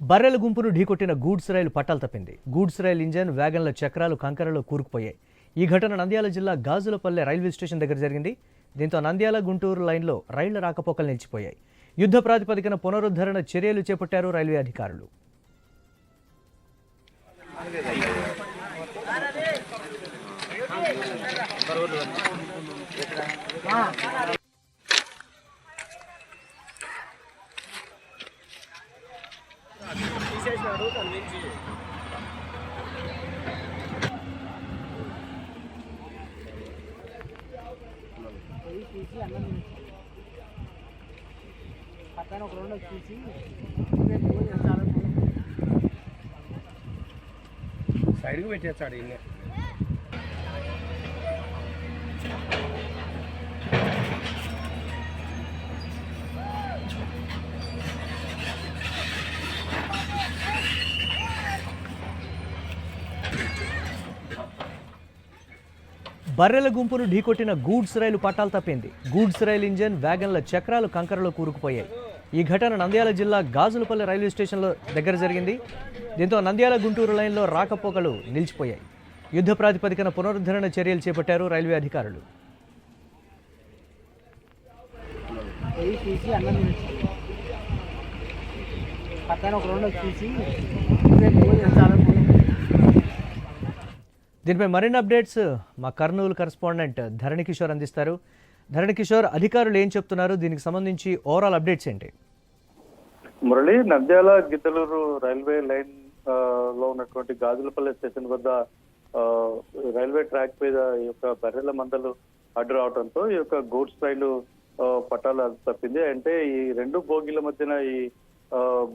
బర్రెల గుంపును ఢీకొట్టిన గూడ్స్ రైలు పట్టాలు తప్పింది. గూడ్స్ రైలు ఇంజన్ వ్యాగన్ల చక్రాలు కంకరలో కూరుకుపోయాయి. ఈ ఘటన నంద్యాల జిల్లా గాజులపల్లె రైల్వే స్టేషన్ దగ్గర జరిగింది. దీంతో నంద్యాల గుంటూరు లైన్లో రైళ్ళ రాకపోకలు నిలిచిపోయాయి. యుద్ధ ప్రాతిపదికన పునరుద్ధరణ చర్యలు చేపట్టారు రైల్వే అధికారులు. పక్కన ఒక రెండు వచ్చేసి సైడ్కి పెట్టేస్తాడు ఇన్ని. బర్రెల గుంపును ఢీకొట్టిన గూడ్స్ రైలు పట్టాలు తప్పింది. గూడ్స్ రైలు ఇంజన్ వ్యాగన్ల చక్రాలు కంకరలో కూరుకుపోయాయి. ఈ ఘటన నంద్యాల జిల్లా గాజులపల్లి రైల్వే స్టేషన్లో దగ్గర జరిగింది. దీంతో నంద్యాల గుంటూరు లైన్లో రాకపోకలు నిలిచిపోయాయి. యుద్ధ ప్రాతిపదికన పునరుద్ధరణ చర్యలు చేపట్టారు రైల్వే అధికారులు. పక్కన ఒక రెండు వచ్చేసి దీనిపై మరిన్ని అప్డేట్స్ మా కర్నూలు కరస్పాండెంట్ ధరణి కిషోర్ అందిస్తారు. ధరణి కిషోర్ అధికారులు ఏం చెప్తున్నారు? దీనికి సంబంధించి ఓవరాల్ అప్డేట్స్ ఏంటి? మురళి నంద్యాల గిద్దలూరు రైల్వే లైన్లో ఉన్నటువంటి గాజులపల్లి స్టేషన్ వద్ద రైల్వే ట్రాక్ మీద ఈ యొక్క బర్రెల మందలు అడ్డు రావడంతో ఈ యొక్క గూడ్స్ రైలు పట్టాలు తప్పింది. అంటే ఈ రెండు బోగీల మధ్యన ఈ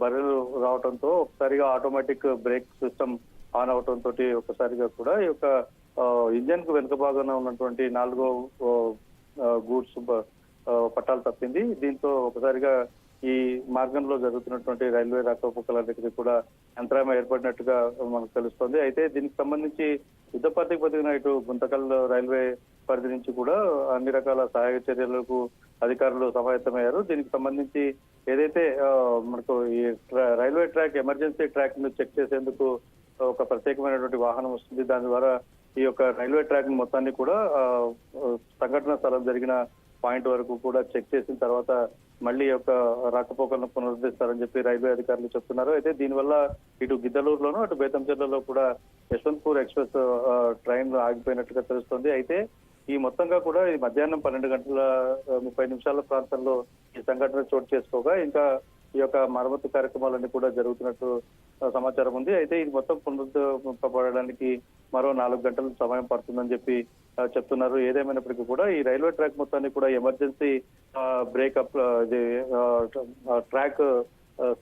బర్రెలు రావడంతో ఒకసారిగా ఆటోమేటిక్ బ్రేక్ సిస్టమ్ ఆన్ అవటంతో ఒకసారిగా కూడా ఈ యొక్క ఇంజన్కు వెనుక భాగంలో ఉన్నటువంటి నాలుగో గూడ్స్ పట్టాలు తప్పింది. దీంతో ఒకసారిగా ఈ మార్గంలో జరుగుతున్నటువంటి రైల్వే రాకపోకలన్నిటికీ కూడా యంత్రాయం ఏర్పడినట్టుగా మనకు తెలుస్తోంది. అయితే దీనికి సంబంధించి యుద్ధ ప్రాతిపదికన ఇటు గుంతకల్ రైల్వే పరిధి నుంచి కూడా అన్ని రకాల సహాయక చర్యలకు అధికారులు సమాయత్తమయ్యారు. దీనికి సంబంధించి ఏదైతే మనకు ఈ రైల్వే ట్రాక్ ఎమర్జెన్సీ ట్రాక్ను చెక్ చేసేందుకు ఒక ప్రత్యేకమైనటువంటి వాహనం వస్తుంది. దాని ద్వారా ఈ యొక్క రైల్వే ట్రాక్ మొత్తాన్ని కూడా సంఘటన స్థలం జరిగిన పాయింట్ వరకు కూడా చెక్ చేసిన తర్వాత మళ్ళీ ఈ యొక్క రాకపోకలను పునరుద్ధరిస్తారని చెప్పి రైల్వే అధికారులు చెప్తున్నారు. అయితే దీనివల్ల ఇటు గిద్దలూరులోను అటు బేతంచెర్లలో కూడా యశ్వంత్పూర్ ఎక్స్ప్రెస్ ట్రైన్ ఆగిపోయినట్టుగా తెలుస్తోంది. అయితే ఈ మొత్తంగా కూడా ఈ మధ్యాహ్నం పన్నెండు గంటల ముప్పై నిమిషాల ప్రాంతంలో ఈ సంఘటన చోటు చేసుకోగా ఇంకా ఈ యొక్క మరమ్మతు కార్యక్రమాలన్నీ కూడా జరుగుతున్నట్టు సమాచారం ఉంది. అయితే ఇది మొత్తం పునరుద్ధరింపబడడానికి మరో నాలుగు గంటలు సమయం పడుతుందని చెప్పి చెప్తున్నారు. ఏదేమైనప్పటికీ కూడా ఈ రైల్వే ట్రాక్ మొత్తాన్ని కూడా ఎమర్జెన్సీ బ్రేకప్ ట్రాక్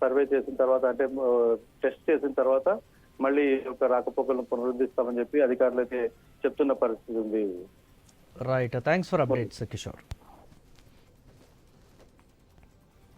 సర్వే చేసిన తర్వాత అంటే టెస్ట్ చేసిన తర్వాత మళ్ళీ ఒక యొక్క రాకపోకలను పునరుద్ధిస్తామని చెప్పి అధికారులు అయితే చెప్తున్న పరిస్థితి ఉంది. Right thanks for updates Kishore